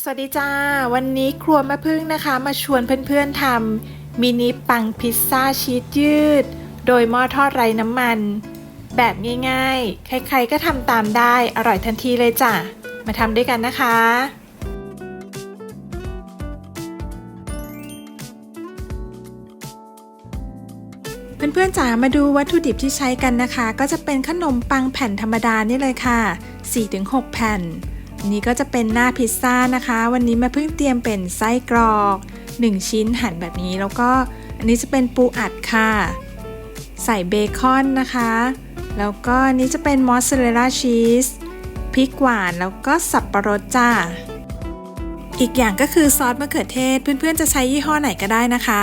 สวัสดีจ้า วันนี้ครัวแม่พึ่งนะคะ มาชวนเพื่อนๆทำมินิปังพิซซ่าชีสยืด โดยหม้อทอดไร้น้ำมัน แบบง่ายๆ ใครๆก็ทำตามได้อร่อยทันทีเลยจ้ะ มาทำด้วยกันนะคะ เพื่อนๆจ๋ามาดูวัตถุดิบที่ใช้กันนะคะ ก็จะเป็นขนมปังแผ่นธรรมดานี่เลยค่ะ 4-6 แผ่น นนี้ก็จะเป็นหน้าพิซซ่านะคะ วันนี้แม่เพิ่งเตรียมเป็นไส้กรอก 1 ชิ้นหั่นแบบนี้แล้วก็อันนี้จะเป็นปูอัดค่ะ ใส่เบคอนนะคะ แล้วก็อันนี้จะเป็นมอสซาเรลล่าชีสพริกหวานแล้วก็สับปะรดจ้าอีกอย่างก็คือซอสมะเขือเทศ เพื่อนๆจะใช้ยี่ห้อไหนก็ได้นะคะ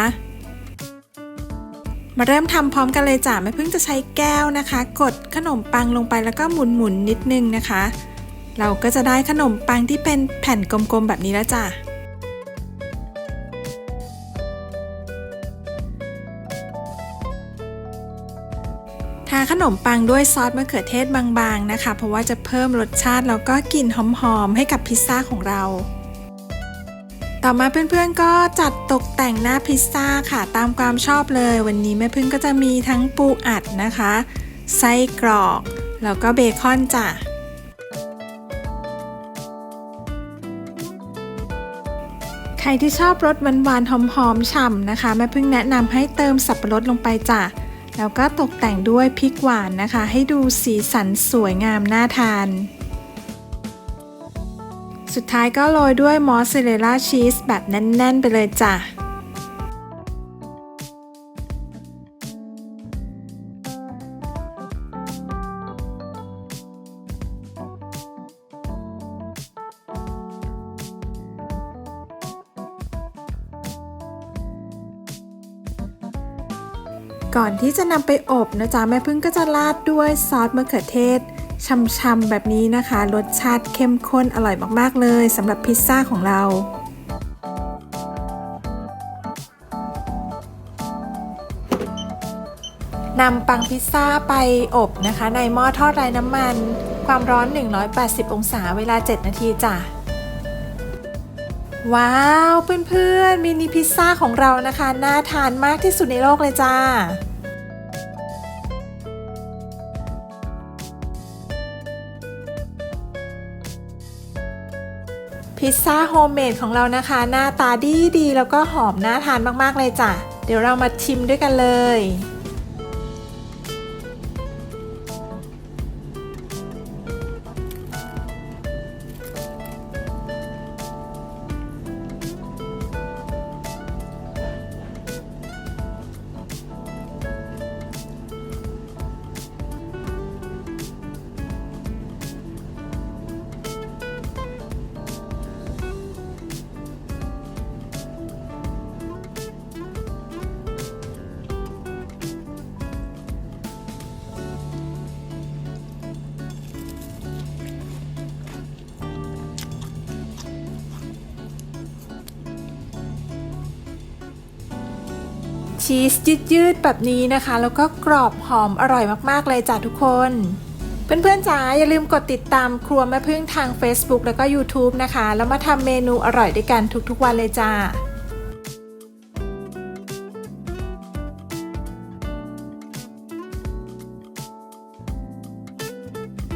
มาเริ่มทำพร้อมกันเลยจ้ะแม่เพิ่งจะใช้แก้วนะคะ กดขนมปังลงไปแล้วก็หมุนๆนนิดนึงนะคะ เราก็จะได้ขนมปังที่เป็นแผ่นกลมๆแบบนี้แล้วจ้ะทาขนมปังด้วยซอสมะเขือเทศบางๆนะคะ เพราะว่าจะเพิ่มรสชาติแล้วก็กลิ่นหอมๆให้กับพิซซ่าของเรา ต่อมาเพื่อนๆก็จัดตกแต่งหน้าพิซซ่าค่ะตามความชอบเลย วันนี้แม่พึ่งก็จะมีทั้งปูอัดนะคะ ไส้กรอก แล้วก็เบคอนจ้ะ ใครที่ชอบรสหวานๆหอมๆฉ่ำนะคะแม่พึ่งแนะนำให้เติมสับปะรดลงไปจ้ะแล้วก็ตกแต่งด้วยพริกหวานนะคะ ให้ดูสีสันสวยงามน่าทาน สุดท้ายก็โรยด้วยมอสซาเรลล่าชีสแบบแน่น ๆ ไปเลยจ้ะ ก่อนที่จะนำไปอบนะจ๊ะแม่พึ่งก็จะราดด้วยซอสมะเขือเทศช่ำๆแบบนี้นะคะ รสชาติเข้มข้นอร่อยมากๆเลยสำหรับพิซซ่าของเรานำปังพิซซ่าไปอบนะคะ ในหม้อทอดไร้น้ำมัน ความร้อน 180 องศาเวลา 7 นาทีจ้ะ ว้าว เพื่อนๆมินิพิซซ่าของเรานะคะ น่าทานมากที่สุดในโลกเลยจ้า พิซซ่าโฮมเมดของเรานะคะ หน้าตาดีดีๆแล้วก็หอมน่าทานมากๆเลยจ้ะ เดี๋ยวเรามาชิมด้วยกันเลย ชีสยืดๆแบบนี้นะคะ แล้วก็กรอบหอมอร่อยมากๆเลยจ้ะทุกคน เพื่อนๆจ๋าอย่าลืมกดติดตามครัวแม่พึ่งทาง Facebook แล้วก็ YouTube นะคะ แล้วมาทำเมนูอร่อยด้วยกันทุกๆวันเลยจ้า